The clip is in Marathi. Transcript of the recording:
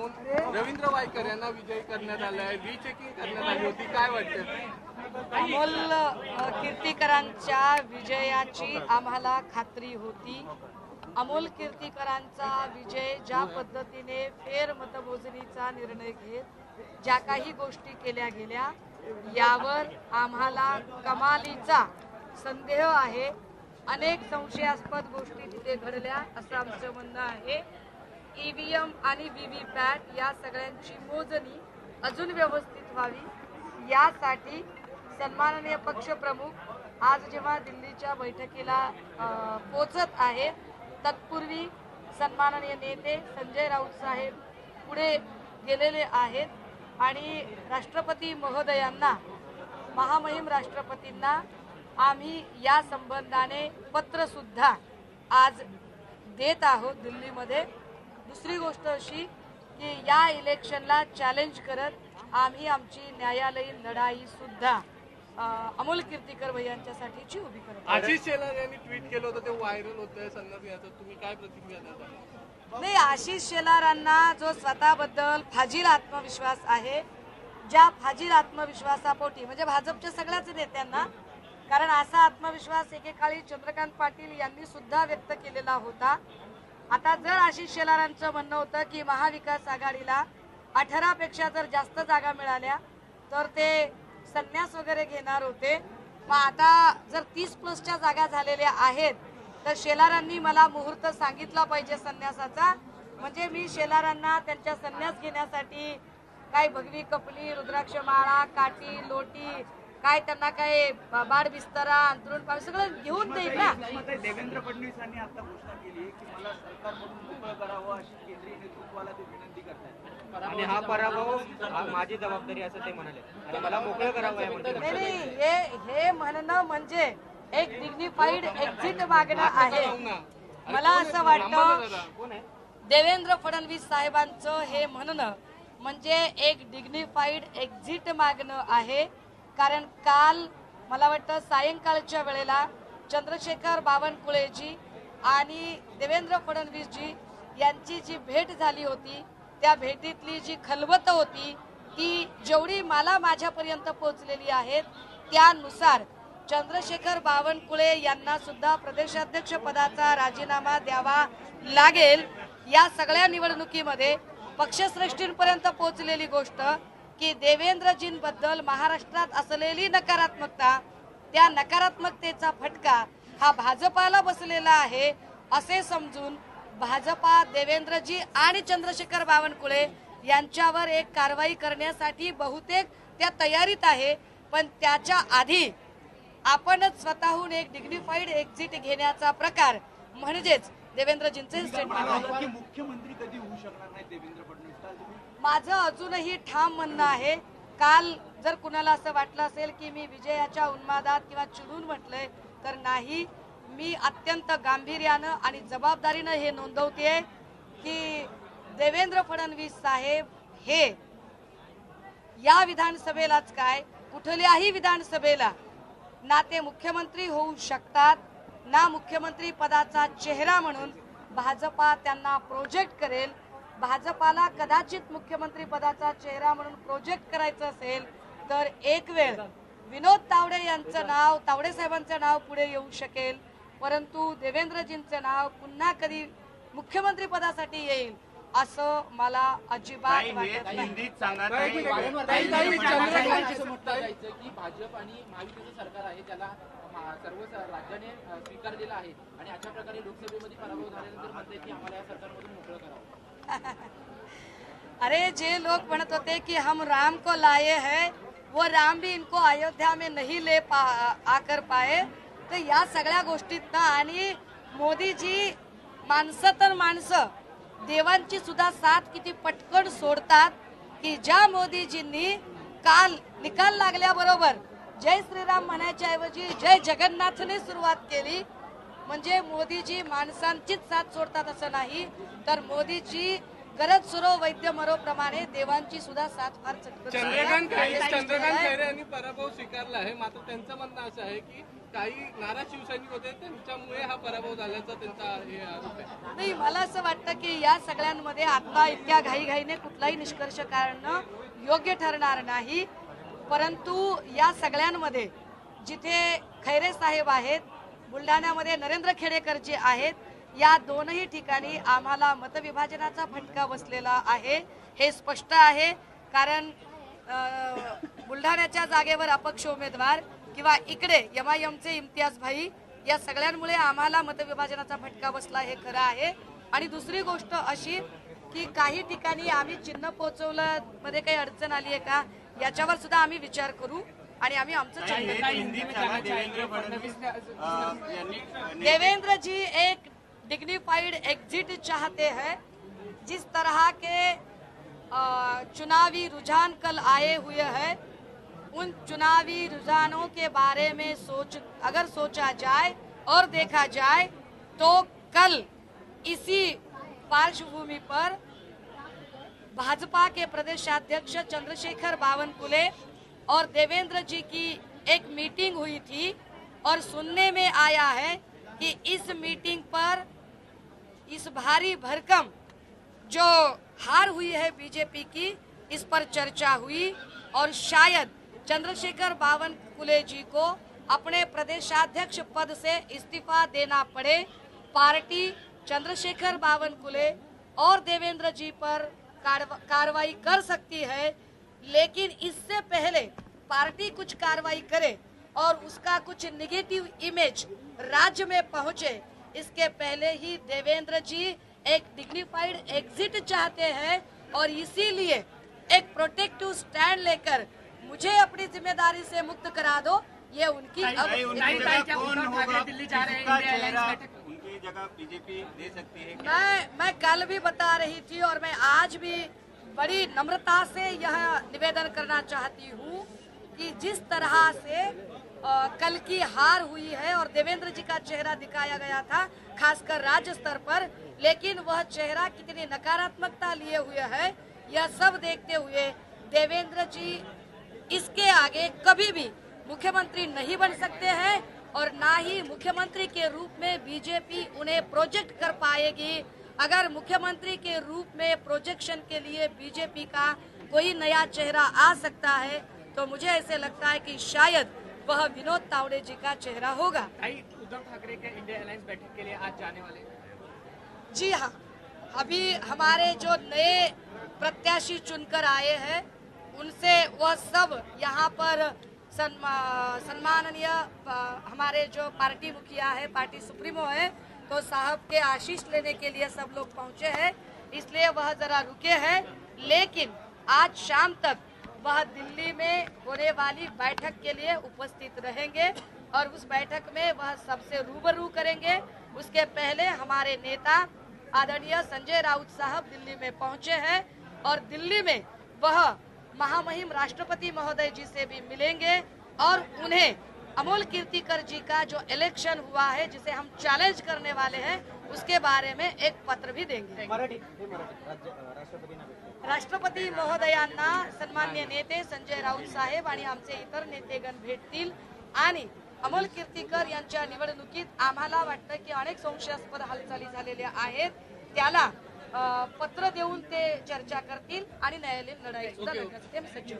घेऊन रवींद्र वायकर यांना विजयी करण्यात आलाय आहे. रीचेकिंग करण्यात आली होती. काय वाटतं अमोल कीर्तीकरांच्या विजयाची आम्हाला खात्री होती. अमोल कीर्तीकरांचा विजय ज्या पद्धतीने फेर मतमोजणीचा निर्णय घेत ज्या काही गोष्टी केल्या गेल्या यावर आम्हाला कमालीचा संदेह आहे. अनेक संशयास्पद गोष्टी तिथे घडल्या असं आमचं म्हणणं आहे. ईव्हीएम आणि व्हीव्हीपॅट या सगळ्यांची मोजणी अजून व्यवस्थित व्हावी यासाठी सन्माननीय पक्षप्रमुख आज जेव्हा दिल्लीच्या बैठकीला पोचत आहेत तत्पूर्वी सन्माननीय नेते संजय राऊत साहेब पुढे गेलेले आहेत आणि राष्ट्रपती महोदयांना महामहिम राष्ट्रपतींना आम्ही या संबंधाने पत्रसुद्धा आज देत आहोत दिल्लीमध्ये. दुसरी गोष्ट अशी की या इलेक्शनला चॅलेंज करत आम्ही आमची न्यायालयीन लढाई सुद्धा अमोल कीर्तीकर भैयांच्यासाठीची उभी करत. आशिष शेलार यांनी ट्विट केलं होतं ते व्हायरल संदर्भ याचं. तुम्ही काय प्रतिक्रिया देता? नाही आशिष शेलारांना जो स्वतःबद्दल फाजील आत्मविश्वास आहे ज्या फाजील आत्मविश्वासापोटी म्हणजे भाजपच्या सगळ्याच नेत्यांना कारण असा आत्मविश्वास एकेकाळी चंद्रकांत पाटील यांनी सुद्धा व्यक्त केलेला होता. आता जर आशिष शेलारांचं म्हणणं होतं की महाविकास आघाडीला अठरापेक्षा जर जास्त जागा मिळाल्या तर ते संन्यास वगैरे घेणार होते. मग आता जर तीस प्लसच्या जागा झालेल्या आहेत तर शेलारांनी मला मुहूर्त सांगितला पाहिजे संन्यासाचा. म्हणजे मी शेलारांना त्यांच्या संन्यास घेण्यासाठी काय भगवी कपली रुद्राक्ष माळा काठी लोटी काय त्यांना काय बाड बिस्तरा अंतरुण पाणी सगळं ना मध्ये देवेंद्र फडणवीसांनी आता घोषणा केली की मला सरकारमधून मोकळं करावं अशी केंद्रीय नेतृत्वाला ते विनंती करतात आणि हा पराभव हा माझी जबाबदारी असं ते म्हणाले. आणि मला मोकळं करावं आहे म्हणते नाही नाही हे हे म्हणणं म्हणजे एक डिग्निफाईड एक्झिट मागणं आहे. मला असं वाटतं आहे? देवेंद्र फडणवीस साहेबांचं हे म्हणणं म्हणजे एक डिग्निफाईड एक्झिट मागणं आहे. कारण काल मला वाटतं सायंकाळच्या वेळेला चंद्रशेखर बावनकुळेजी आणि देवेंद्र फडणवीसजी यांची जी भेट झाली होती त्या भेटीतली जी खलबत होती ती जेवढी मला माझ्यापर्यंत पोहोचलेली आहेत त्यानुसार चंद्रशेखर बावनकुळे यांना सुद्धा प्रदेशाध्यक्ष पदाचा राजीनामा द्यावा लागेल. या सगळ्या निवडणुकीमध्ये पक्षश्रेष्ठींपर्यंत पोहोचलेली गोष्ट की देवेंद्रजींबद्दल महाराष्ट्रात असलेली नकारात्मकता त्या नकारात्मकतेचा फटका हा भाजपाला बसलेला आहे असे समजून भाजपा देवेंद्रजी आणि चंद्रशेखर बावनकुळे यांच्यावर एक कारवाई करण्यासाठी बहुतेक त्या तयारीत आहे पण त्याच्या आधी आपणच स्वतःहून एक डिग्निफाईड एक्झिट घेण्याचा प्रकार म्हणजेच देवेंद्रजींचे स्टेटमेंट मुख्यमंत्री कधी होऊ शकणार नाही देवेंद्र फडणवीस? माझं अजूनही ठाम म्हणणं आहे काल जर कुणाला असं वाटलं असेल की मी विजयाच्या उन्मादात किंवा चिडून म्हटलंय तर नाही. मी अत्यंत गांभीर्यानं आणि जबाबदारीनं हे नोंदवते की देवेंद्र फडणवीस साहेब हे या विधानसभेलाच काय कुठल्याही विधानसभेला ना ते मुख्यमंत्री होऊ शकतात ना मुख्यमंत्री पदाचा चेहरा म्हणून भाजपा त्यांना प्रोजेक्ट करेल भाजपाला कदाचित मुख्यमंत्री पदाचा चेहरा म्हणून प्रोजेक्ट करायचं असेल तर एक वेळ विनोद तावडे यांचं नाव तावडे साहेबांचं नाव पुढे येऊ शकेल. परंतु देवेंद्रजींचं नाव पुन्हा कधी मुख्यमंत्री पदासाठी येईल असं मला अजिबात भाजप आणि महायुतीचं सरकार आहे त्याला सर्व राज्याने स्वीकारलेलं आहे. आणि अशा प्रकारे लोकसभेमध्ये पराभव झाल्यानंतर म्हणते की आम्हाला या सरकारमधून मोकळं करावं. अरे जे लोग म्हणत होते कि हम राम को लाए हैं वो राम भी इनको अयोध्या में नहीं ले पा आकर पाए। तर या सगळ्या गोष्टीत ना आणि मोदीजी माणसं तर माणसं देवांची सुद्धा साथ किती पटकन सोडतात की ज्या मोदीजींनी काल निकाल लागल्याबरोबर जय श्रीराम म्हणायच्या ऐवजी जय जगन्नाथने सुरुवात केली. म्हणजे मोदीजी माणसांचीच साथ सोडतात असं नाही तर मोदीजी गरज सुरो वैद्य मरो प्रमाणे देवांची सुद्धा साथ फार चंद्रकांत. चंद्रकांत खैरे यांनी पराभव स्वीकारला आहे. मात्र त्यांचं म्हणणं असं आहे की काही नाराज शिवसैनिक होते त्यांच्यामुळे हा पराभव झाल्याचा त्यांचा हे आरोप आहे. नाही मला असं वाटतं की या सगळ्यांमध्ये आता इतक्या घाईघाईने कुठलाही निष्कर्ष काढणं योग्य ठरणार नाही. परंतु या सगळ्यांमध्ये जिथे खैरे साहेब आहेत बुलढाण्यामध्ये नरेंद्र खेडेकर जे आहेत या दोनही ठिकाणी आम्हाला मतविभाजनाचा फटका बसलेला आहे. हे स्पष्ट आहे कारण बुलढाण्याच्या जागेवर अपक्ष उमेदवार किंवा इकडे यमायमचे आय इम्तियाज भाई या सगळ्यांमुळे आम्हाला मतविभाजनाचा फटका बसला हे खरं आहे. आणि दुसरी गोष्ट अशी की काही ठिकाणी आम्ही चिन्ह पोहोचवलं मध्ये काही अडचण आली आहे का याच्यावर सुद्धा आम्ही विचार करू. आणि आम्ही आमचं देवेंद्र जी एक डिग्निफाइड एग्जिट चाहते हैं जिस तरह के चुनावी रुझान कल आए हुए हैं उन चुनावी रुझानों के बारे में सोच अगर सोचा जाए और देखा जाए तो कल इसी पार्श्वभूमि पर भाजपा के प्रदेशाध्यक्ष चंद्रशेखर बावनकुले और देवेंद्र जी की एक मीटिंग हुई थी और सुनने में आया है कि इस मीटिंग पर इस भारी भरकम जो हार हुई है बीजेपी की, इस पर चर्चा हुई और शायद चंद्रशेखर बावनकुले जी को अपने प्रदेशाध्यक्ष पद से इस्तीफा देना पड़े। पार्टी चंद्रशेखर बावनकुले और देवेंद्र जी पर कार्रवाई कर सकती है लेकिन इससे पहले पार्टी कुछ कार्रवाई करे और उसका कुछ निगेटिव इमेज राज्य में पहुँचे इसके पहले ही देवेंद्र जी एक डिग्निफाइड एग्जिट चाहते हैं और इसीलिए एक प्रोटेक्टिव स्टैंड लेकर मुझे अपनी ज़िम्मेदारी से मुक्त करा दो ये उनकी अब उनकी जगह कौन होगा? उनकी जगह बीजेपी दे सकती है मैं मैं कल भी बता रही थी और मैं आज भी बड़ी नम्रता से यह निवेदन करना चाहती हूँ कि जिस तरह से अ, कल की हार हुई है और देवेंद्र जी का चेहरा दिखाया गया था खासकर राज्य स्तर पर लेकिन वह चेहरा कितनी नकारात्मकता लिए हुए है यह सब देखते हुए देवेंद्र जी इसके आगे कभी भी मुख्यमंत्री नहीं बन सकते हैं और ना ही मुख्यमंत्री के रूप में बीजेपी उन्हें प्रोजेक्ट कर पाएगी। अगर मुख्यमंत्री के रूप में प्रोजेक्शन के लिए बीजेपी का कोई नया चेहरा आ सकता है तो मुझे ऐसे लगता है कि शायद वह विनोद तावड़े जी का चेहरा होगा। उद्धव ठाकरे के इंडिया अलायंस बैठक के लिए आज जाने वाले जी हाँ अभी हमारे जो नए प्रत्याशी चुनकर आए हैं उनसे वह सब यहाँ पर सन्मा- सन्माननीय हमारे जो पार्टी मुखिया है पार्टी सुप्रीमो है तो साहब के आशीष लेने के लिए सब लोग पहुँचे हैं, इसलिए वह जरा रुके हैं। लेकिन आज शाम तक वह दिल्ली में होने वाली बैठक के लिए उपस्थित रहेंगे और उस बैठक में वह सबसे रूबरू करेंगे। उसके पहले हमारे नेता आदरणीय संजय राउत साहब दिल्ली में पहुँचे हैं और दिल्ली में वह महामहिम राष्ट्रपति महोदय जी से भी मिलेंगे और उन्हें अमोल कीर्तिकर जी का जो इलेक्शन हुआ है जिसे हम चैलेंज करने वाले हैं उसके बारे में एक पत्र भी देंगे। राष्ट्रपती महोदयांना सन्मान्य नेते संजय राऊत साहेब आणि आमचे इतर नेतेगण भेटतील. आणि अमोल कीर्तीकर यांच्या निवडणुकीत आम्हाला वाटतं की अनेक संशयास्पद हालचाली झालेल्या आहेत. त्याला पत्र देऊन ते चर्चा करतील आणि न्यायालयीन लढाई सुद्धा लढण्यासाठी सज्ज.